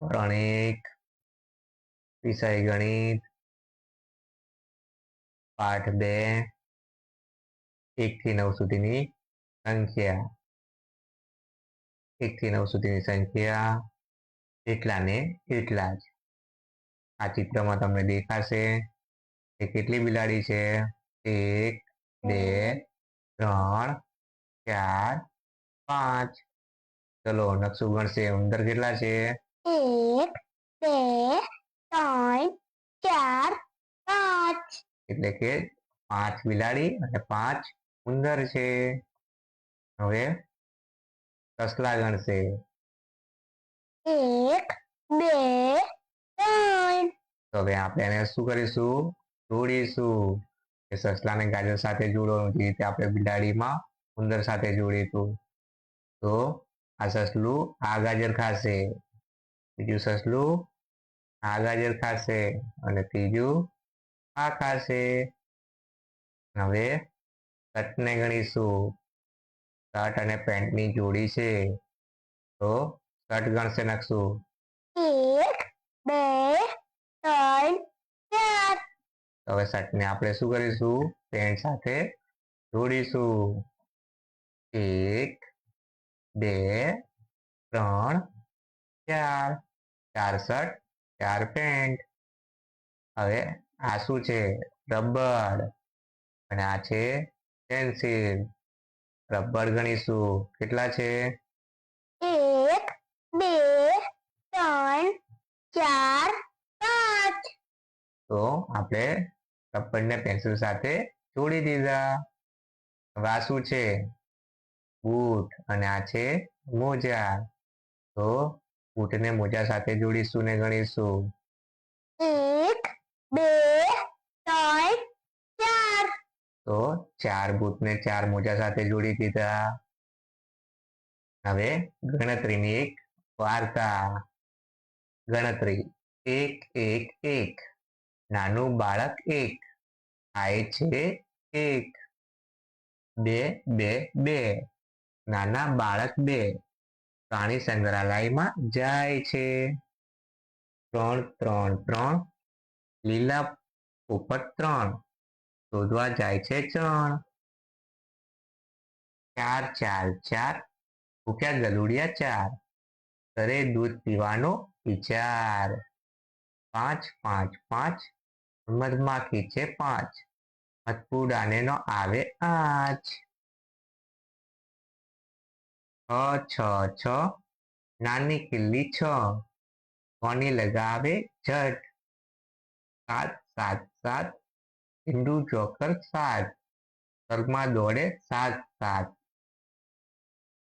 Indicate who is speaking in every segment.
Speaker 1: ધોરણ એક વિષય ગણિત, પાઠ બે એક થી નવ સુધીની સંખ્યા. એક થી નવ સુધીની સંખ્યા એટલા ને એટલા જ. આ ચિત્રમાં તમને દેખાશે કે કેટલી બિલાડી છે? એક, બે, ત્રણ, ચાર, પાંચ. ચલો, નકશું ગણશે. ઉંદર કેટલા છે?
Speaker 2: એક બે ત્રણ ચાર પાંચ.
Speaker 1: એટલે કે પાંચ બિલાડી અને પાંચ ઉંદર છે. હવે સસલા ગણશે.
Speaker 2: એક બે ત્રણ.
Speaker 1: તો હવે આપણે એને શું કરીશું? જોડીશું. કે સસલાને ગાજર સાથે જોડો જે રીતે આપણે બિલાડીમાં ઉંદર સાથે જોડીશું. તો આ સસલું આ ગાજર ખાશે. બીજું સસલું આ ગાજર ખાશે અને ત્રીજું આ ખાશે. હવે શર્ટને ગણીશું. શર્ટ અને પેન્ટની જોડી છે. તો શર્ટ ગણશે નાખશું
Speaker 2: એક બે ત્રણ ચાર.
Speaker 1: હવે શર્ટને આપણે શું કરીશું? પેન્ટ સાથે જોડીશું. એક બે ત્રણ ચાર. ચાર શર્ટ ચાર પેન્ટ હવે આ શું છે? રબર. અને આ છે પેન્સિલ. રબર ગણીશું. કેટલા છે?
Speaker 2: એક બે ત્રણ ચાર પાંચ.
Speaker 1: તો આપણે રબરને પેન્સિલ સાથે જોડી દીધા. હવે આ શું છે? બૂટ. અને આ છે મોજા. તો બૂટને મોજા સાથે જોડીશું ને ગણીશું.
Speaker 2: એક બે ત્રણ ચાર.
Speaker 1: તો ચાર બૂટને ચાર મોજા સાથે જોડી દીધા. હવે ગણતરીની એક વાર્તા. ગણતરી એક એક એક. નાનું બાળક એક. આય છે એક. બે બે બે. નાના બાળક બે. પ્રાણી સંગ્રહાલયમાં જાય છે. ત્રણ ત્રણ ત્રણ. લીલા પોપટ ત્રણ. શોધવા જાય છે ચણ ચાર ચાર ચાર. ભૂખ્યા ગલુડિયા ચાર. ઘરે દૂધ પીવાનો વિચાર. પાંચ પાંચ પાંચ. મધમાખી છે પાંચ. મધપુડાને નો આવે આજ. છ છ છ નાની કિલ્લી છ કોની લગાવે જટ સાત સાત સાત હિન્દુ ચોકર સાત સ્વર્ગમાં દોડે સાત સાત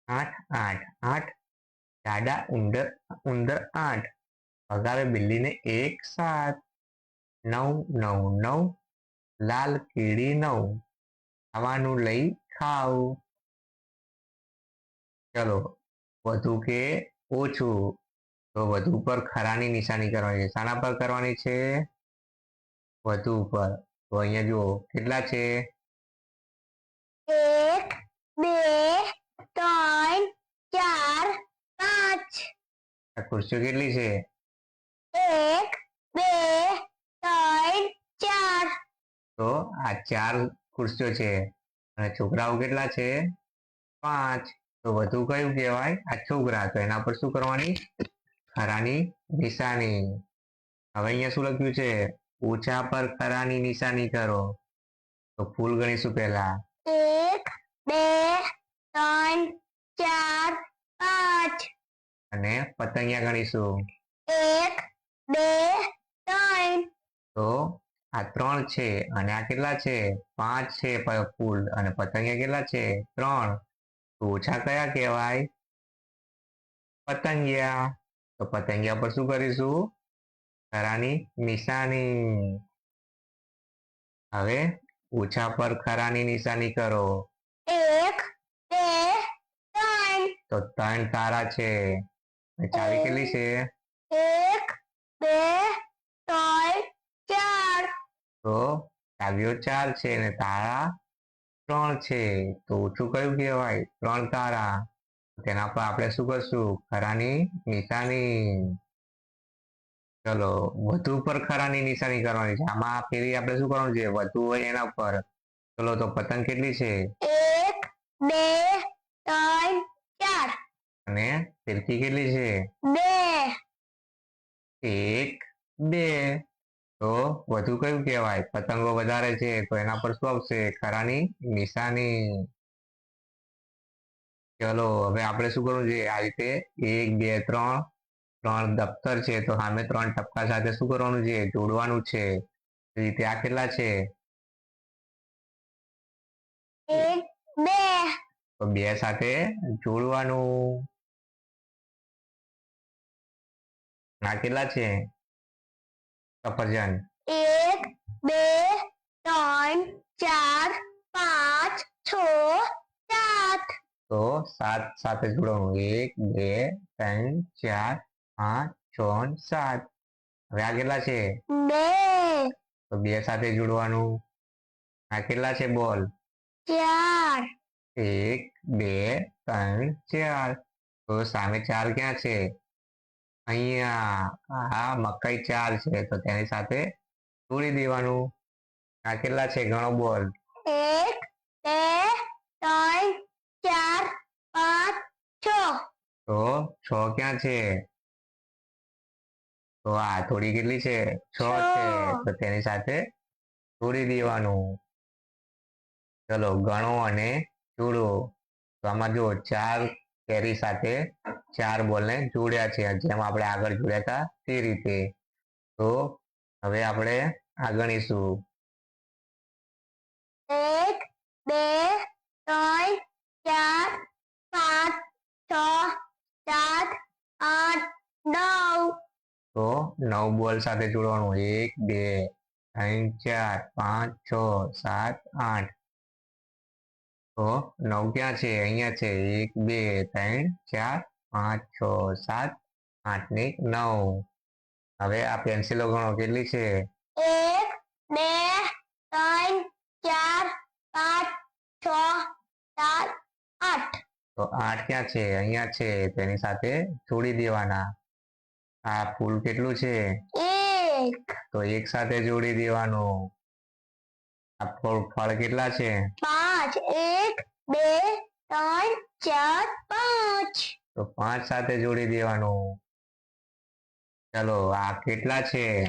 Speaker 1: આઠ આઠ આઠ દાદા ઉંદર ઉંદર આઠ ભગાવે બિલ્લીને એક સાત નવ નવ નવ લાલ કીડી નવ ખાવાનું લઈ ખાવ ચલો વધુ કે ઓછું તો વધુ પર ખરાની નિશાની કરવાની છે. શાના પર કરવાની છે? વધુ ઉપર. તો અહીંયા જુઓ કેટલા છે?
Speaker 2: એક બે ત્રણ ચાર પાંચ.
Speaker 1: આ ખુરશીઓ કેટલી છે?
Speaker 2: એક બે ત્રણ ચાર.
Speaker 1: તો આ ચાર ખુરશીઓ છે. અને છોકરાઓ કેટલા છે? પાંચ. તો વધુ કયું કહેવાય? આ છોકરા તો એના પર શું કરવાની? ખરાની નિશાની. હવે અહીંયા શું લખ્યું છે? ઓછા પર ખરાની નિશાની કરો. તો ફૂલ ગણીશું પહેલા.
Speaker 2: એક બે ત્રણ ચાર પાંચ.
Speaker 1: અને પતંગિયા ગણીશું.
Speaker 2: એક બે ત્રણ.
Speaker 1: તો આ ત્રણ છે. અને આ કેટલા છે? પાંચ છે ફૂલ. અને પતંગિયા કેટલા છે? ત્રણ. તો ઓછા કયા કહેવાય. પતંગિયા. તો પતંગિયા પર શું કરીશું? ખરાની નિશાની. હવે ઓછા પર ખરાની નિશાની કરો.
Speaker 2: એક બે ત્રણ.
Speaker 1: તો ત્રણ તારા છે. ચાવી કેટલી છે?
Speaker 2: એક બે ત્રણ ચાર.
Speaker 1: તો ચાવીઓ ચાર છે અને તારા ત્રણ છે તો ઓછું કયું કહેવાય? ત્રણ તારા. તેના પર આપણે શું કરશું? ખરાની નિશાની. ચલો વધુ પર ખરાની નિશાની કરવાની છે. આમાં ફેરી આપણે શું કરવાનું છે? વધુ હોય એના પર. ચલો તો પતંગ કેટલી છે?
Speaker 2: એક બે ત્રણ ચાર.
Speaker 1: અને ફિરકી કેટલી છે?
Speaker 2: બે.
Speaker 1: એક બે. તો વધુ કયું કહેવાય? પતંગો વધારે છે તો એના પર શું આવશે? ખરાની? નિશાની? ચલો હવે આપણે શું કરવું છે આ રીતે એક બે ત્રણ ત્રણ દફતર છે તો સામે ત્રણ ટપકા સાથે શું કરવાનું છે? જોડવાનું છે. રીતે આ કેટલા છે? તો બે સાથે જોડવાનું. આ કેટલા છે? સફરજન
Speaker 2: એક બે ત્રણ ચાર પાંચ છ સાત.
Speaker 1: તો સાત સાથે જોડવાનું એક બે ત્રણ ચાર પાંચ છ સાત. હવે આ કેટલા છે?
Speaker 2: બે.
Speaker 1: તો બે સાથે જોડવાનું. આ કેટલા છે બોલ?
Speaker 2: ચાર.
Speaker 1: એક બે ત્રણ ચાર. તો સામે ચાર ક્યાં છે? અહીંયા આ મકાઈ ચાર છે તો તેની સાથે જોડી દેવાનું. આ કેટલા છે? ગણો બોલ.
Speaker 2: એક બે ત્રણ ચાર પાંચ છ.
Speaker 1: તો છ ક્યાં છે? તો આ થોડી કેટલી છે? છ છે. તો તેની સાથે જોડી દેવાનું. ચલો ગણો અને જોડો તો આમાં જો ચાર કેરી સાથે ચાર બોલને જોડ્યા છે. જેમ આપણે આગળ જોડ્યા હતા તે રીતે. તો હવે આપણે આ ગણીશું
Speaker 2: એક બે ત્રણ ચાર પાંચ છ સાત આઠ નવ.
Speaker 1: તો નવ બોલ સાથે જોડવાનું. એક બે ત્રણ ચાર પાંચ છ સાત આઠ. તો નવ ક્યાં છે? અહીંયા છે. એક બે ત્રણ ચાર પાંચ છ સાત આઠ ને નવ. હવે આ પેન્સિલો ગણો. કેટલી છે?
Speaker 2: એક બે ત્રણ ચાર પાંચ છ સાત આઠ.
Speaker 1: તો આઠ ક્યાં છે? અહીંયા છે. તેની સાથે જોડી દેવાના. આ ફૂલ કેટલું છે?
Speaker 2: એક.
Speaker 1: તો એક સાથે જોડી દેવાનું. આ ફળ કેટલા છે?
Speaker 2: પાંચ એક બે ત્રણ ચાર પાંચ.
Speaker 1: તો પાંચ સાથે જોડી દેવાનું. ચલો આ કેટલા છે?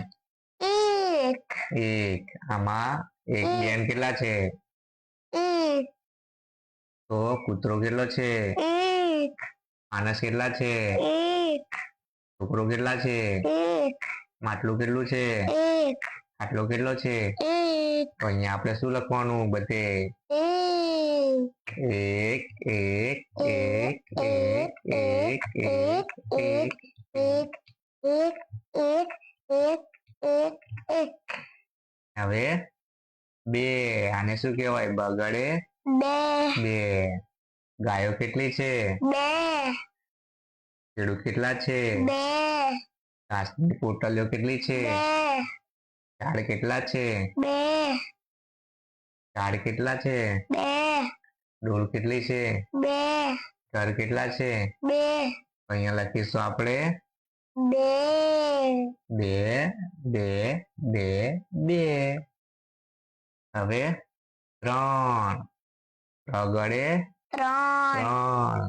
Speaker 2: એક.
Speaker 1: એક. આમાં એક
Speaker 2: એક.
Speaker 1: બેન કેટલા છે?
Speaker 2: એક.
Speaker 1: તો કૂતરો કેટલો છે?
Speaker 2: એક.
Speaker 1: માણસ કેટલા છે?
Speaker 2: એક.
Speaker 1: છોકરો કેટલા છે?
Speaker 2: એક.
Speaker 1: માટલું કેટલું છે?
Speaker 2: એક.
Speaker 1: આટલો કેટલો છે?
Speaker 2: એક.
Speaker 1: તો અહીંયા આપણે શું લખવાનું? બધે.
Speaker 2: એક.
Speaker 1: એક એક એક એક એક એક એક
Speaker 2: એક એક એક એક એક
Speaker 1: હવે બે આને શું કહેવાય? બગડે
Speaker 2: બે.
Speaker 1: બે ગાયો કેટલી છે?
Speaker 2: બે
Speaker 1: ખેડૂત કેટલા છે?
Speaker 2: બે
Speaker 1: ઘાસની પોટલીઓ કેટલી છે? ઝાડ કેટલા છે?
Speaker 2: બે.
Speaker 1: ઝાડ કેટલા છે?
Speaker 2: બે
Speaker 1: ડોલ કેટલી છે?
Speaker 2: બે.
Speaker 1: ઘર કેટલા છે?
Speaker 2: બે.
Speaker 1: અહીંયા લખીશું આપણે.
Speaker 2: બે.
Speaker 1: બે બે બે બે. હવે ત્રણ. રગડે
Speaker 2: ત્રણ.
Speaker 1: ત્રણ.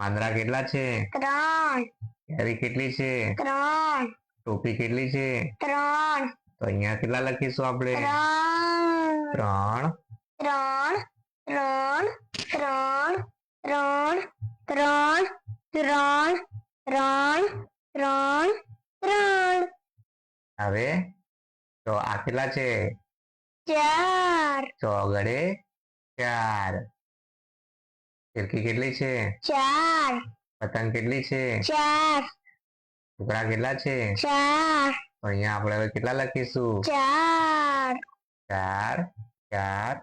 Speaker 1: પાંદડા કેટલા છે?
Speaker 2: ત્રણ.
Speaker 1: કેરી કેટલી છે?
Speaker 2: ત્રણ.
Speaker 1: ટોપી કેટલી છે?
Speaker 2: ત્રણ.
Speaker 1: તો અહીંયા કેટલા લખીશું આપણે?
Speaker 2: ત્રણ.
Speaker 1: ત્રણ.
Speaker 2: ત્રણ. ત્રણ ત્રણ ત્રણ ત્રણ ત્રણ ત્રણ ત્રણ ત્રણ.
Speaker 1: હવે તો આ કેટલા છે.
Speaker 2: ચાર.
Speaker 1: ચોગડે ચાર. ફિરકી કેટલી છે?
Speaker 2: ચાર.
Speaker 1: પતંગ કેટલી છે?
Speaker 2: ચાર.
Speaker 1: ટુકડા કેટલા છે?
Speaker 2: ચાર.
Speaker 1: તો અહીંયા આપણે હવે કેટલા લખીશું?
Speaker 2: ચાર
Speaker 1: ચાર ચાર.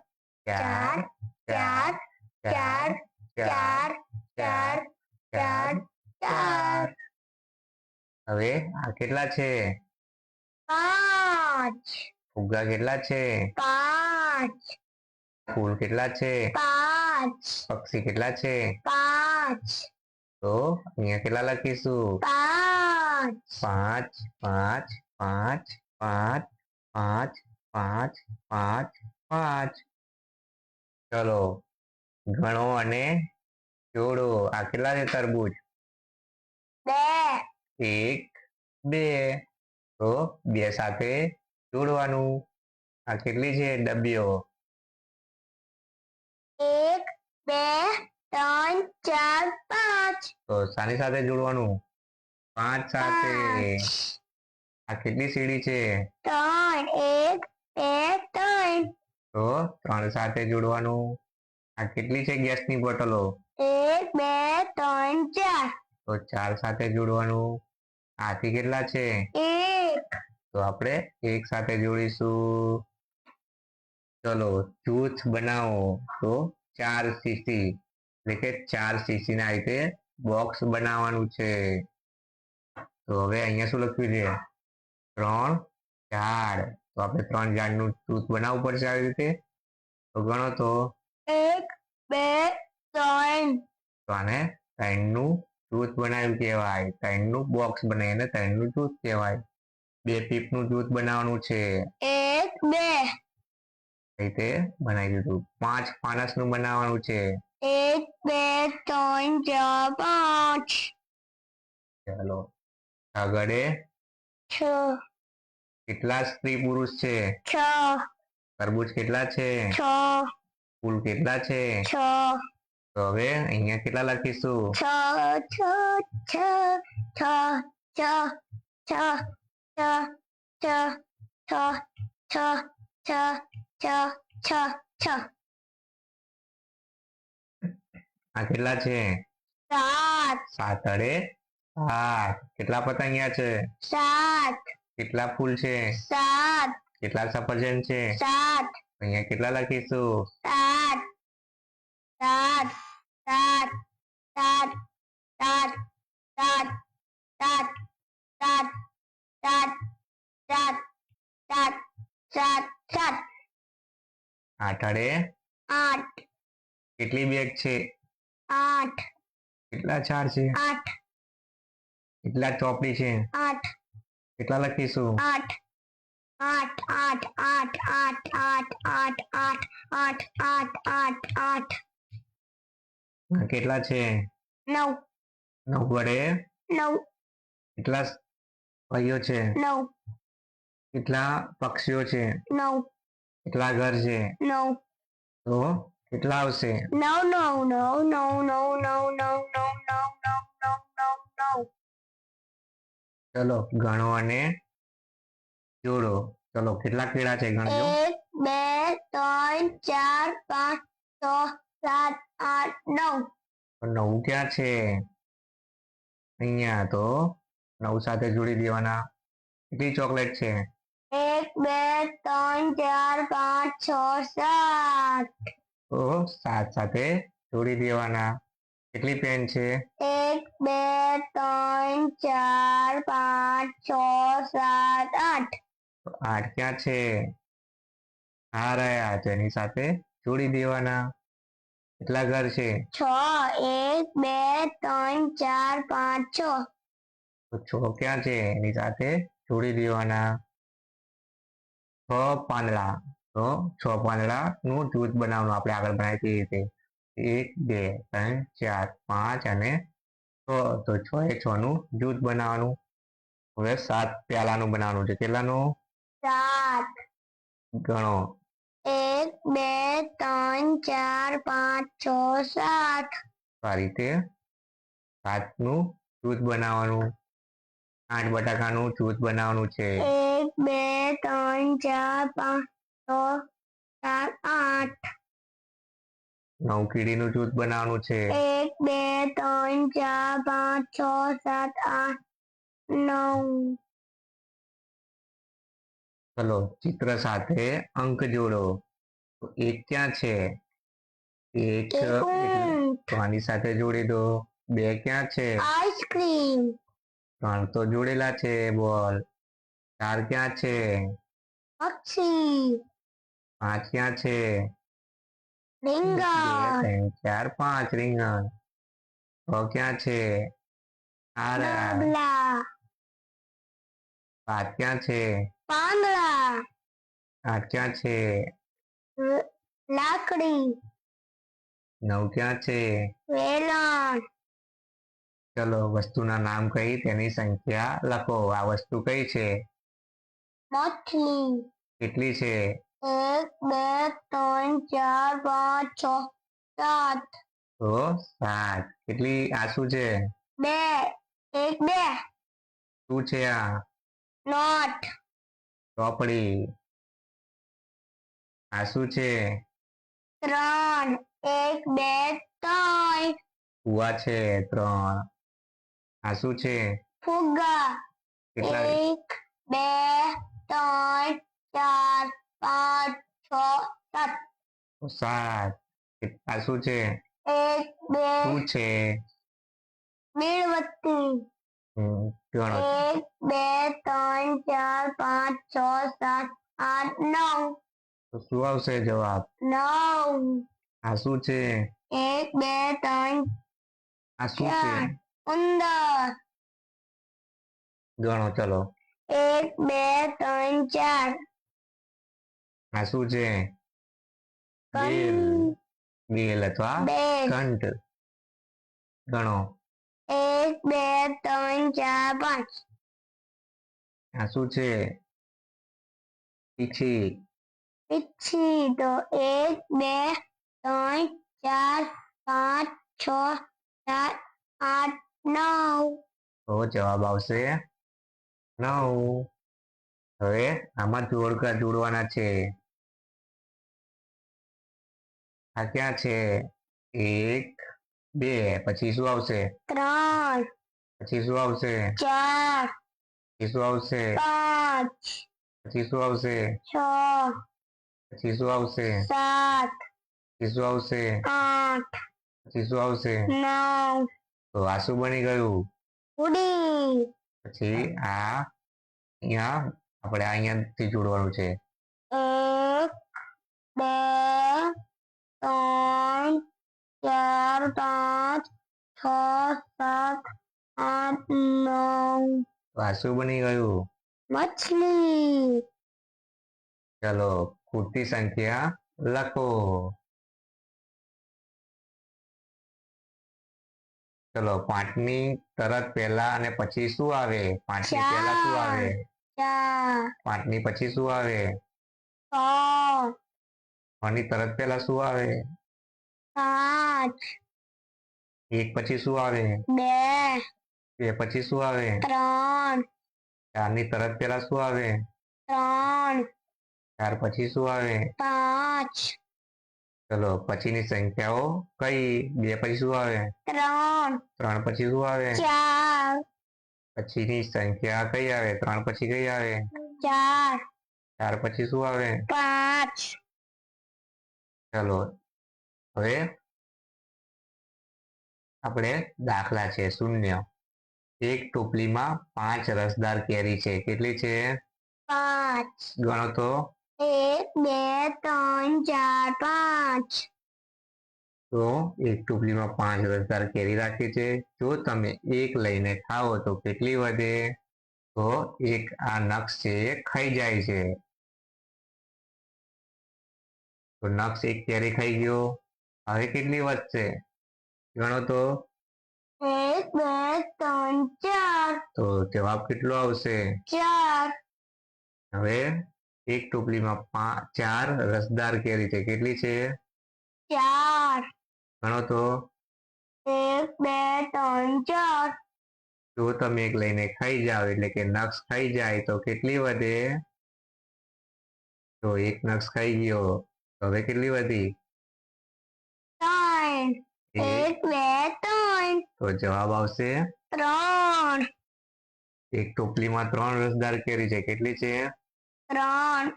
Speaker 1: ચાર.
Speaker 2: ચાર ચાર ચાર ચાર ચાર ચાર.
Speaker 1: હવે આ કેટલા છે?
Speaker 2: પાંચ.
Speaker 1: ફુગ્ગા કેટલા છે?
Speaker 2: પાંચ.
Speaker 1: ફૂલ કેટલા છે?
Speaker 2: પાંચ.
Speaker 1: પક્ષી કેટલા છે?
Speaker 2: પાંચ.
Speaker 1: તો અહીંયા કેટલા લખીશું?
Speaker 2: પાંચ. પાંચ
Speaker 1: પાંચ પાંચ પાંચ પાંચ પાંચ પાંચ પાંચ. પાંચ ચલો ગણો અને જોડો. આ કેટલા છે તરબૂચ?
Speaker 2: બે.
Speaker 1: એક બે. તો બે સાથે જોડવાનું. આ કેટલી છે? ડબ્બીઓ.
Speaker 2: એક બે ત્રણ ચાર પાંચ.
Speaker 1: તો શાની સાથે જોડવાનું? પાંચ સાથે. આ કેટલી સીડી છે?
Speaker 2: ત્રણ એક બે ત્રણ.
Speaker 1: તો ત્રણ સાથે જોડવાનું? આ કેટલી છે ગેસની બોટલો?
Speaker 2: એક બે ત્રણ ચાર.
Speaker 1: તો ચાર સાથે જોડવાનું? આથી કેટલા છે?
Speaker 2: એક.
Speaker 1: તો આપણે એક સાથે જોડીશું. ચલો જૂથ બનાવો. તો ચાર સીસી એટલે કે ચાર સીસી ના રીતે બોક્સ બનાવવાનું છે. તો હવે અહીંયા શું લખ્યું છે? ત્રણ ઝાડ તો આપણે ત્રણ ઝાડનું જૂથ બનાવવું પડશે આવી રીતે. તો ગણો તો.
Speaker 2: એક બે ત્રણ.
Speaker 1: તો આને ત્રણનું જૂથ બનાવ્યું કહેવાય. ત્રણનું બોક્સ બનાવીને ત્રણનું જૂથ કહેવાય. બે પીપનું જૂથ બનાવવાનું છે.
Speaker 2: એક બે.
Speaker 1: રીતે બનાવી દીધું. પાંચ ફાનસનું બનાવવાનું છે.
Speaker 2: એક બે ત્રણ ચાર પાંચ.
Speaker 1: ચાલો. આગળ
Speaker 2: છ.
Speaker 1: કેટલા સ્ત્રી પુરુષ છે
Speaker 2: છ
Speaker 1: તરબૂચ કેટલા છે
Speaker 2: છ
Speaker 1: ફૂલ કેટલા છે
Speaker 2: છ
Speaker 1: તો હવે અહીંયા કેટલા લખીશું
Speaker 2: છ છ છ છ છ છ છ છ છ છ છ છ છ છ
Speaker 1: આ કેટલા છે
Speaker 2: સાત
Speaker 1: સાત અડે સાત કેટલા પતંગિયા છે
Speaker 2: સાત
Speaker 1: કેટલા ફૂલ છે
Speaker 2: સાત
Speaker 1: કેટલા સફરજન છે
Speaker 2: સાત
Speaker 1: અહીંયા કેટલા લખીશું
Speaker 2: સાત સાત સાત સાત સાત સાત સાત સાત સાત સાત સાત સાત સાત
Speaker 1: આઠ અડે
Speaker 2: આઠ
Speaker 1: કેટલી બેગ છે
Speaker 2: આઠ
Speaker 1: કેટલા ચાર છે
Speaker 2: આઠ
Speaker 1: કેટલા ચોપડી છે
Speaker 2: આઠ
Speaker 1: કેટલા લખીશું
Speaker 2: આઠ આઠ આઠ આઠ આઠ આઠ આઠ આઠ આઠ આઠ આઠ આઠ
Speaker 1: કેટલા છે
Speaker 2: નવ
Speaker 1: નવ વડે
Speaker 2: નવ
Speaker 1: કેટલા ભાઈઓ છે
Speaker 2: નવ
Speaker 1: કેટલા પક્ષીઓ છે
Speaker 2: નવ
Speaker 1: કેટલા ઘર છે
Speaker 2: નવ
Speaker 1: તો કેટલા આવશે
Speaker 2: નવ નવ નવ નવ નવ નવ નવ નવ નવ નવ નવ નવ નવ
Speaker 1: ચલો ગણો અને જોડો. ચલો કેટલા કેળા છે ગણજો.
Speaker 2: એક બે ત્રણ ચાર પાંચ છ સાત આઠ નવ.
Speaker 1: નવ ક્યાં છે? અહીંયા તો નવ સાથે જોડી દેવાના. કેટલી ચોકલેટ છે?
Speaker 2: એક બે ત્રણ ચાર પાંચ છ સાત.
Speaker 1: તો સાત સાથે જોડી દેવાના. કેટલી પેન છે?
Speaker 2: એક બે ત્રણ ચાર પાંચ છ સાત આઠ.
Speaker 1: આઠ ક્યાં છે? આ રહ્યા તેની સાથે જોડી દેવાના. કેટલા ઘર છે?
Speaker 2: છ એક બે ત્રણ ચાર પાંચ છ.
Speaker 1: તો છ ક્યાં છે? એની સાથે જોડી દેવાના. છ પાંદડા. તો છ પાંદડા નું જૂથ બનાવવાનું આપણે આગળ બનાવી તે રીતે એક બે ત્રણ ચાર પાંચ અને છ. તો છ એ છ નું જૂથ બનાવવાનું. હવે સાત પ્યાલાનું બનાવવાનું છે. કેટલાનું?
Speaker 2: સાત.
Speaker 1: ગણો.
Speaker 2: એક બે ત્રણ ચાર પાંચ છ સાત.
Speaker 1: આ રીતે સાતનું જૂથ બનાવવાનું. આઠ બટાકાનું જૂથ બનાવવાનું છે.
Speaker 2: એક બે ત્રણ ચાર પાંચ છ સાત આઠ.
Speaker 1: નવ કીડીનું જૂથ બનાવવાનું છે.
Speaker 2: એક બે ત્રણ ચાર પાંચ છ સાત આઠ નવ.
Speaker 1: ચલો ચિત્ર સાથે અંક જોડો. એક ક્યાં છે? એક આની સાથે જોડી દો. બે ક્યાં છે?
Speaker 2: આઈસ્ક્રીમ.
Speaker 1: ત્રણ તો જોડેલા છે બોલ. ચાર ક્યાં છે?
Speaker 2: પક્ષી.
Speaker 1: પાંચ ક્યાં છે?
Speaker 2: રીંગણ
Speaker 1: ત્રણ, ચાર પાંચ રીંગણ તો ક્યાં છે? આ રહ્યા. ક્યાં છે?
Speaker 2: પાંદડા.
Speaker 1: આઠ ક્યાં છે?
Speaker 2: લાકડી.
Speaker 1: નવ ક્યાં છે?
Speaker 2: વેલણ.
Speaker 1: ચલો વસ્તુના નામ કહી તેની સંખ્યા લખો. આ વસ્તુ કઈ છે?
Speaker 2: મોટલી
Speaker 1: કેટલી છે?
Speaker 2: એક બે ત્રણ ચાર પાંચ છ સાત
Speaker 1: તો સાત કેટલી આ શું છે
Speaker 2: બે એક બે
Speaker 1: શું છે આ
Speaker 2: નોટ
Speaker 1: ચોપડી આ શું છે
Speaker 2: ત્રણ એક બે ત્રણ
Speaker 1: કુવા છે ત્રણ આ શું છે
Speaker 2: ફુગ્ગા એક બે ત્રણ ચાર પાંચ છ સાત.
Speaker 1: સાત. આ શું છે?
Speaker 2: એક બે.
Speaker 1: શું છે?
Speaker 2: મીણબત્તી. એક બે ત્રણ ચાર પાંચ છ સાત આઠ નવ.
Speaker 1: તો શું આવશે જવાબ?
Speaker 2: નવ.
Speaker 1: આ શું છે?
Speaker 2: એક બે ત્રણ
Speaker 1: આ શું છે?
Speaker 2: ઉંદર.
Speaker 1: ગણો ચલો.
Speaker 2: એક બે ત્રણ ચાર.
Speaker 1: આ શું છે? બેલ. બેલ અથવા કંઠ. ગણો.
Speaker 2: એક બે ત્રણ ચાર પાંચ.
Speaker 1: આ શું છે? પીછી
Speaker 2: પીછી તો એક બે ત્રણ ચાર પાંચ છ સાત આઠ નવ.
Speaker 1: તો જવાબ આવશે. નવ. હવે આમાં જોડકા જોડવાના છે. આ ક્યાં છે? એક બે પછી શું આવશે?
Speaker 2: ત્રણ.
Speaker 1: પછી શું આવશે?
Speaker 2: ચાર.
Speaker 1: પછી શું આવશે?
Speaker 2: પાંચ.
Speaker 1: પછી શું આવશે?
Speaker 2: છ.
Speaker 1: પછી શું આવશે?
Speaker 2: સાત.
Speaker 1: પછી શું આવશે?
Speaker 2: આઠ.
Speaker 1: પછી શું આવશે?
Speaker 2: નવ.
Speaker 1: તો આ શું બની ગયું?
Speaker 2: ઉડી.
Speaker 1: પછી આ અહીંયા આપણે આ અહીંયાથી જોડવાનું છે
Speaker 2: એક બે ત્રણ ચાર પાંચ છ સાત આઠ નવ.
Speaker 1: વાસુ બની ગયું.
Speaker 2: મછલી.
Speaker 1: ચલો ખૂટતી સંખ્યા લખો. ચલો પાંચની તરત પહેલા અને પછી શું આવે? પાંચમી પહેલા શું આવે? પાંચમી પછી શું આવે?
Speaker 2: છ
Speaker 1: ની તરત પહેલા શું આવે?
Speaker 2: સાત
Speaker 1: એક પછી શું આવે?
Speaker 2: બે.
Speaker 1: બે પછી શું આવે?
Speaker 2: ત્રણ.
Speaker 1: ચારની તરત પેલા શું આવે?
Speaker 2: ત્રણ.
Speaker 1: ચાર પછી શું આવે?
Speaker 2: પાંચ.
Speaker 1: ચલો પછીની સંખ્યાઓ કઈ? બે પછી શું આવે?
Speaker 2: ત્રણ.
Speaker 1: ત્રણ પછી શું આવે?
Speaker 2: ચાર.
Speaker 1: પછીની સંખ્યા કઈ આવે? ત્રણ પછી કઈ આવે?
Speaker 2: ચાર.
Speaker 1: ચાર પછી શું આવે?
Speaker 2: પાંચ.
Speaker 1: ચલો હવે આપણે દાખલા છે શૂન્ય. એક ટોપલીમાં પાંચ રસદાર કેરી છે કેટલી છે?
Speaker 2: પાંચ.
Speaker 1: ગણો તો.
Speaker 2: એક બે ત્રણ ચાર પાંચ.
Speaker 1: તો એક ટોપલીમાં પાંચ રસદાર કેરી રાખી છે. જો તમે એક લઈને ખાઓ તો કેટલી વધે? તો એક આ નક્ષ છે એ ખાઈ જાય છે. તો નક્ષ એક કેરી ખાઈ ગયો. હવે કેટલી વધશે ગણો તો.
Speaker 2: એક બે ત્રણ ચાર.
Speaker 1: તો જવાબ કેટલો આવશે?
Speaker 2: ચાર.
Speaker 1: હવે એક ટોપલીમાં પાંચ ચાર રસદાર કેરી છે કેટલી છે?
Speaker 2: ચાર.
Speaker 1: ગણો તો.
Speaker 2: એક બે ત્રણ ચાર.
Speaker 1: જો તમે એક લઈને ખાઈ જાઓ એટલે કે નક્ષ ખાઈ જાય તો કેટલી વધે? તો એક નક્ષ ખાઈ ગયો. હવે કેટલી વધી? એક
Speaker 2: બે ત્રણ
Speaker 1: તો જવાબ આવશે
Speaker 2: ત્રણ
Speaker 1: એક ટોપલીમાં ત્રણ રસદાર કેરી છે કેટલી છે?
Speaker 2: ત્રણ।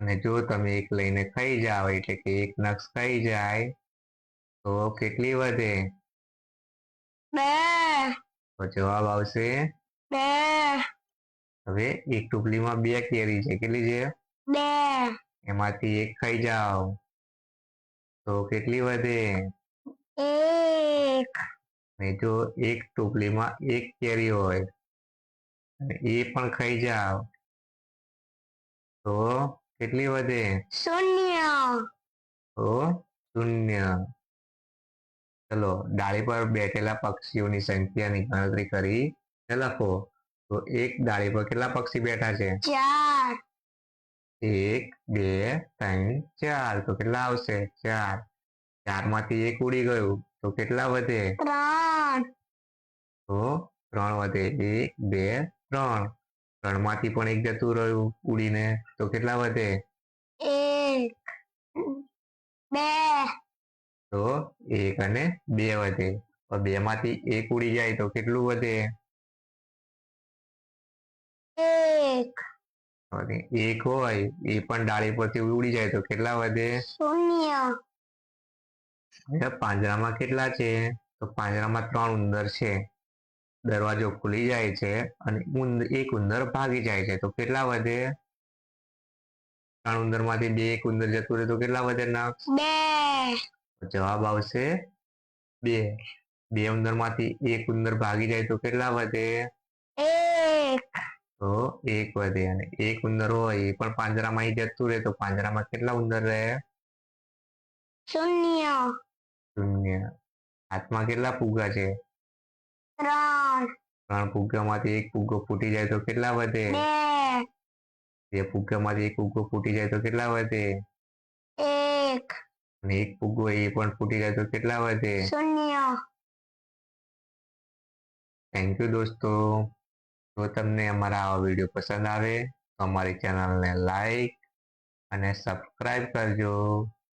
Speaker 1: અને જો તમે એક લઈને ખાઈ જાઓ એટલે કે એક નક્ષ ખાઈ જાય તો કેટલી વધે?
Speaker 2: બે।
Speaker 1: તો જવાબ આવશે?
Speaker 2: બે।
Speaker 1: હવે એક ટોપલીમાં બે કેરી છે કેટલી છે?
Speaker 2: બે।
Speaker 1: એમાંથી એક ખાઈ જાવ તો કેટલી વધે?
Speaker 2: એક.
Speaker 1: અને જો એક ટોપલીમાં એક કેરી હોય. એ પણ ખાઈ જાવ તો કેટલી વધે?
Speaker 2: શૂન્ય.
Speaker 1: તો શૂન્ય. ચલો ડાળી પર બેઠેલા પક્ષીઓની સંખ્યાની ગણતરી કરી લખો. તો એક ડાળી પર કેટલા પક્ષી બેઠા છે?
Speaker 2: ચાર.
Speaker 1: એક બે ત્રણ ચાર. તો કેટલા આવશે? ચાર. ચારમાંથી એક ઉડી ગયું તો કેટલા વધે?
Speaker 2: ત્રણ.
Speaker 1: તો ત્રણ વધે. એક બે ત્રણ. ત્રણમાંથી પણ એક જતું રહ્યું ઉડીને તો કેટલા વધે?
Speaker 2: એક. બે.
Speaker 1: તો એક અને બે વધે. તો બે માંથી એક ઉડી જાય તો કેટલું વધે?
Speaker 2: એક.
Speaker 1: અને એક હોય એ પણ ડાળી પરથી ઉડી જાય તો કેટલા વધે?
Speaker 2: શૂન્ય.
Speaker 1: હવે પાંજરામાં કેટલા છે? તો પાંજરામાં ત્રણ ઉંદર છે. દરવાજો ખુલી જાય છે અને એક ઉંદર ભાગી જાય છે. તો કેટલા વધે? ત્રણ ઉંદરમાંથી બે એક ઉંદર જતું રહે તો કેટલા વધે ના?
Speaker 2: બે.
Speaker 1: જવાબ આવશે બે. બે ઉંદરમાંથી એક ઉંદર ભાગી જાય તો કેટલા વધે?
Speaker 2: એક.
Speaker 1: તો એક વધે અને એક ઉંદર હોય એ પણ પાંજરામાં જતું રહે તો પાંજરામાં કેટલા ઉંદર રહે?
Speaker 2: શૂન્ય.
Speaker 1: શૂન્ય. હાથમાં કેટલા ફુગ્ગા છે?
Speaker 2: ત્રણ.
Speaker 1: ત્રણ ફુગ્ગામાંથી એક ફુગ્ગો ફૂટી જાય તો કેટલા વધે? બે. ફુગ્ગામાંથી એક ફુગ્ગો ફૂટી જાય તો કેટલા વધે?
Speaker 2: એક.
Speaker 1: અને એક ફુગ્ગો એ પણ ફૂટી જાય તો કેટલા વધે?
Speaker 2: શૂન્ય.
Speaker 1: થેન્ક યુ દોસ્તો. જો તમને અમારા આવા વીડિયો પસંદ આવે તો અમારી ચેનલને લાઈક અને સબસ્ક્રાઈબ કરજો.